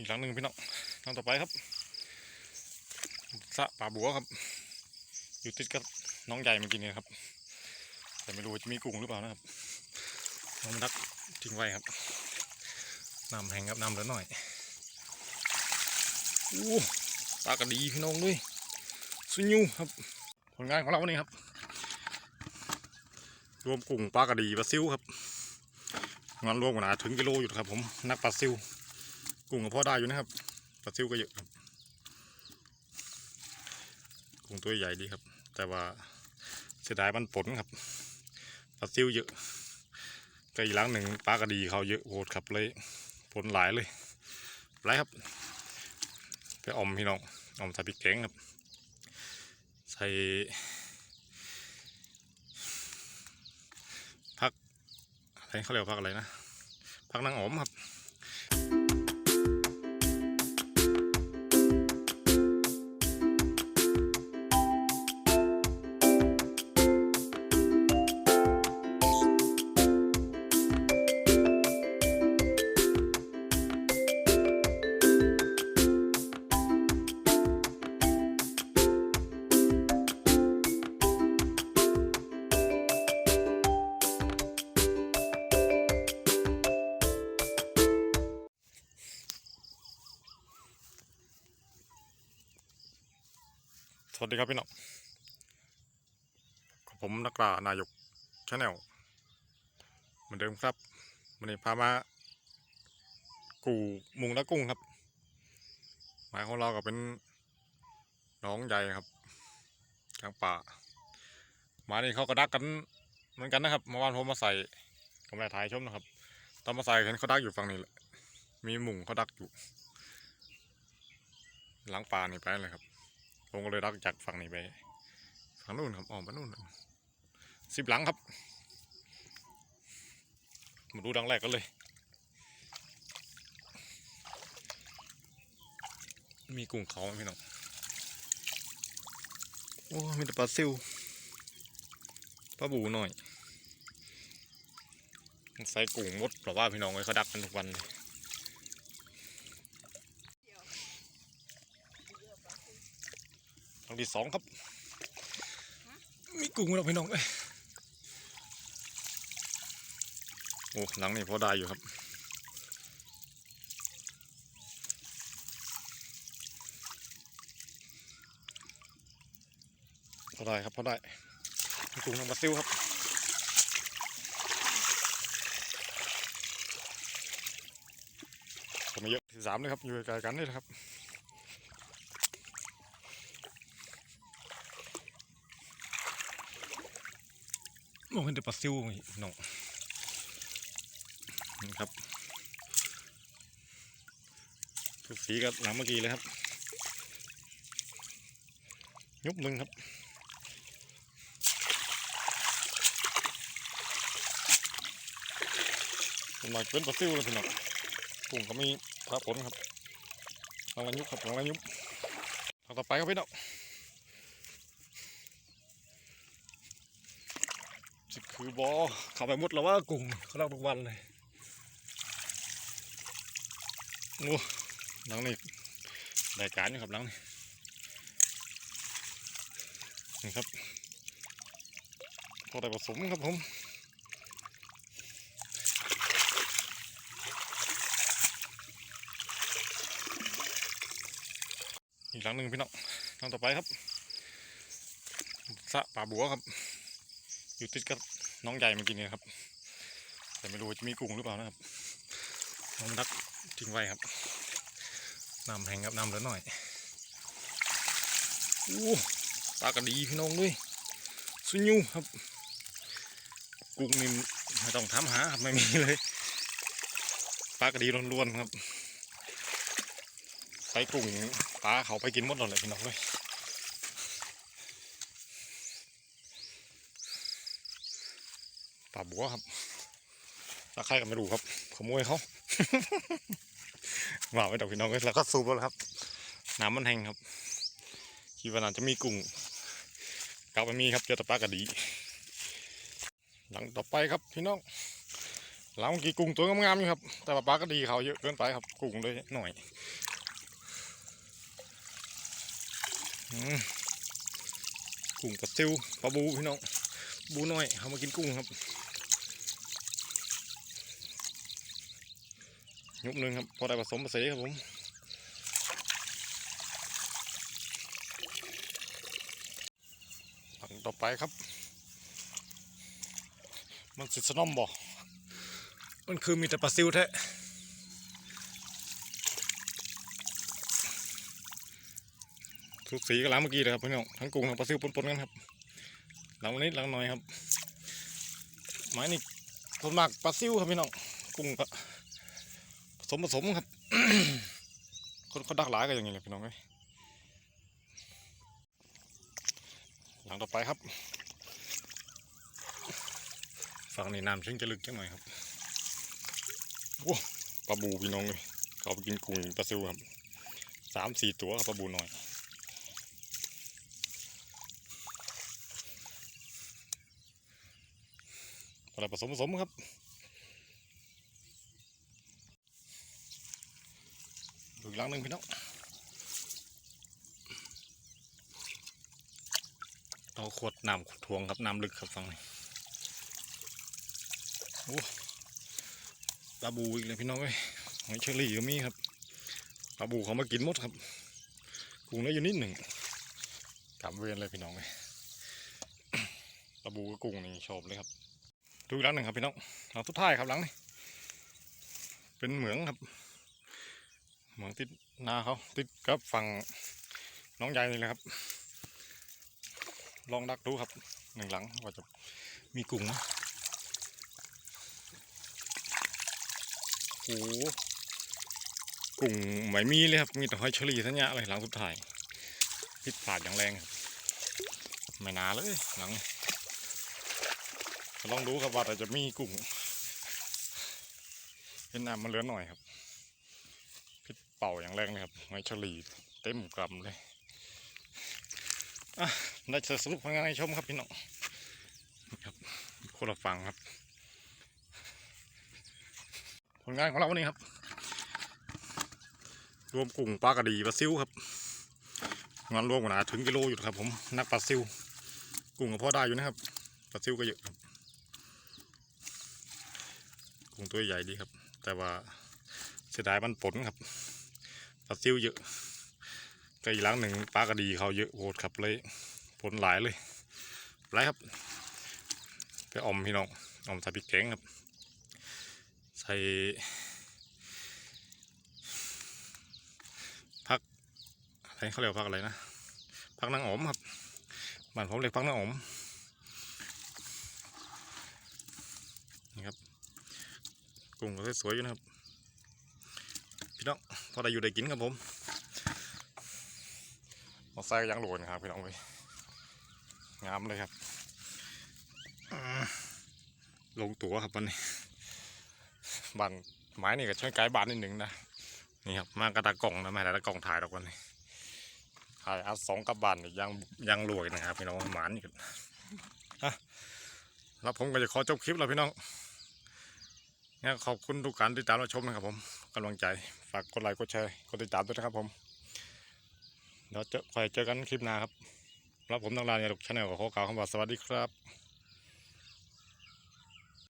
อีกหลังหนึ่งพี่น้องหลังต่อไปครับสะป่าบัวครับ อยู่ติดกับน้องใหญ่เมื่อกี้นี้ครับ แต่ไม่รู้ว่าจะมีกุ้งหรือเปล่านะครับน้องดักทิ้งไว้ครับน้ำแห้งครับน้ำเหลือหน่อยโอ้ปลากระดีพี่น้องด้วยสุญญูครับ ผลงานของเราวันนี้ครับ รวมกุ้งปลากระดีปลาซิวครับงานรวมกันอาถึงกิโลอยู่ครับผมนักปลาซิว กุ้งก็พอได้อยู่นะครับปลาซิวก็เยอะครับกุ้งตัวใหญ่ดีครับ แต่ว่าเสียดายมันผลครับปลาซิวเยอะก็อีกหลังหนึ่งปลากระดีเขาเยอะโหดครับเลยผลหลายเลยไรครับ ไปอมพี่น้องอมใส่พริกแกงครับ ใส่ผักอะไรเขาเรียกว่าผักอะไรนะผักนางอมครับ วัสดีครับพี่น้องผมนักล่านายกชาแนลเหมือนเดิมครับวันนี้พามา กูมุงและกุ้งครับ หมายของเราก็เป็นน้องใหญ่ครับกลางป่าหมานี่เขาก็ดักกันเหมือนกันนะครับเมื่อวานผมมาใส่กำไรถ่ายชมนะครับ ตอนมาใส่เห็นเขาดักอยู่ฝั่งนี้แหละมีมุงเขาดักอยู่ หลังป่านี่ไปเลยครับ ผมก็เลยรักจากฝั่งนี้ไปฝั่งนู้นครับออกไปนู่นสิบหลังครับมาดูดังแรกกันเลย มีกุ้งเขาไหมพี่น้องโอ้มีแต่ปลาซิวปลาบูหน่อยใส่กุ้งมดเพราะว่าพี่น้องเลยเขาดักกันทุกวันเลย ครั้งที่สองครับ มีกุ้งไหมล่ะพี่น้องเอ้ยโอ้หลังนี่พอได้อยู่ครับพอได้ครับพอได้มีกุ้งน้ำปลาซิวครับก็ไม่เยอะที่สามเลยครับอยู่ใกล้ๆกันนี่แหละครับ โอ้เห็นแต่ปลาซิวนี่น้องนี่ครับคือสีกับหลังเมื่อกี้เลยครับ ยุบหนึ่งครับเป็นหน่อยเป็นปลาซิวเลยพี่น้องกุ้งก็มีปลาผลครับหลังละยุบครับหลังละยุบทางต่อไปครับพี่น้อง สิคือบอข้าไปหมดแล้วว่ากุ้งเขาเล่าทุกวันเลยโอ้หลังนี่รายการอยู่ครับหลังนี่นี่ครับพอได้ผสมครับผมอีกหลังหนึ่งพี่น้องหลังต่อไปครับสะป่าบัวครับ อยู่ติดกับน้องใหญ่เมื่อกี้นี้ครับ แต่ไม่รู้จะมีกุ้งหรือเปล่านะครับ น้องดักทิ้งไว้ครับนำแหงครับนำเหลือหน่อยโอ้ปลากระดีพี่น้องด้วยสุญูครับ กุ้งนี่ไม่ต้องถามหาครับไม่มีเลยปลากระดีล้วนๆครับ ใส่กุ้งปลาเขาไปกินหมดเลยพี่น้องเลยาบัวครับตาใครก็ไม่รู้ครับ ขโมยเขาว่าไม่ดอกพี่น้องเลยแล้วก็สูบแล้วครับ น้ำมันแห้งครับคิดว่าน่าจะมีกุ้งกลับไปมีครับเจอตะปลากระดี หลังต่อไปครับพี่น้องหลังเมื่อกี้กุ้งตัวงามๆอยู่ครับ แต่ว่าปลาก็ดีเขาเยอะเกินไปครับกุ้งเลยหน่อยกุ้งปลาซิวปลาบูพี่น้องบูน้อยเขามากินกุ้งครับ ยุบหนึ่งครับ พอได้ผสมผสานครับผมฝั่งต่อไปครับ มันสิสนอมบ่มันคือมีแต่ปลาซิวแท้ทุกสีกับหลังเมื่อกี้เลยครับพี่น้องทั้งกุ้งทั้งปลาซิวปนๆกันครับ หลังนิดหลังหน่อยครับ ไม้นี่ส่วนมากปลาซิวครับพี่น้องกุ้งก็ สมผสมครับ คนเขาดักหลายกันอย่างนี้แหละพี่น้องเอ้ยหลังต่อไปครับ ฝั่งนี้น้ำชิงจะลึกจังหน่อยครับว้าปลาบูพี่น้องเลยเขาไปกินกุ้งปลาซิวครับสามสี่ตัวครับปลาบูหน่อยอะไรผสมผสมครับดูอีก หลังหนึ่งพี่น้องเอาขวดน้ำทวงครับน้ำลึกครับฟังนี้โอ้ปลาบูอีกเลยพี่น้องเอ้ยหอยเชอรี่ก็มีครับปลาบูเขามากินหมดครับกุ้งได้อยู่นิดหนึ่งกลับเวรเลยพี่น้องเอ้ยปลาบูกับกุ้งนี่ชอบเลยครับ ดูอีกหลังหนึ่งครับพี่น้องหลังสุดท้ายครับหลังนี้เป็นเหมืองครับ เหมืองติดนาเขาติดกับฝั่งน้องใหญ่นี่แหละครับ ลองดักดูครับหนึ่งหลังว่าจะมีกุ้งไหมโอ้โหกุ้งไม่มีเลยครับมีแต่หอยเชอรี่ทั้งเนี้เลยหลังสุดท้ายพิษผาดอย่างแรงครับไม่นาเลยหลังลองดูครับว่าแต่จะมีกุ้งเห็นน้ำมันเหลือหน่อยครับ เป่าอย่างแรงเลยครับหอยเชอรี่เต็มกำเลยอะได้จะสรุปผลงานให้ชมครับพี่น้องนี่ครับคนละฝั่งครับ ผลงานของเราวันนี้ครับ รวมกุ้งปลากระดีปลาซิวครับงานรวมกันนะถึงกิโลอยู่ครับ ผมนักปลาซิวกุ้งก็พอได้อยู่นะครับปลาซิวก็เยอะครับกุ้งตัวใหญ่ดีครับ แต่ว่าเสียดายมันผลครับ ปลาซิวเยอะก็อีกหลังหนึ่งปลากระดีเขาเยอะโหดครับเลยผลหลายเลยไรครับ ไปอมพี่น้องอมใส่พริกแกงครับ ใส่พักอะไรเขาเรียกพักอะไรนะพักนางอมครับบ้านผมเรียกพักนางอมนี่ครับกุ้งก็สวยๆอยู่นะครับ พี่น้องพอได้อยู่ได้กินครับผมเอาใส่ยางโหลนครับพี่น้องเลยงามเลยครับลงตัวครับวันนี้บ้านไม้นี่ก็ช่วยไกด์บานนิดหนึ่งนะนี่ครับมากระตากล่องนะไม่ได้ตะกล่องถ่ายดอกวันนี้ถ่ายเอาสองกับบ้านยังยังรวยนะครับพี่น้องหมานนี่กันอะแล้วผมก็จะขอจบคลิปแล้วพี่น้อง งั้นขอบคุณทุกการติดตามรับชมนะครับผมกำลังใจฝากกดไลค์กดแชร์กดติดตามด้วยนะครับผมเดี๋ยวเจอคอยเจอกันคลิปหน้าครับรับผมตั้งรานยาดุกชาแนลขอกล่าวคำว่าสวัสดีครับ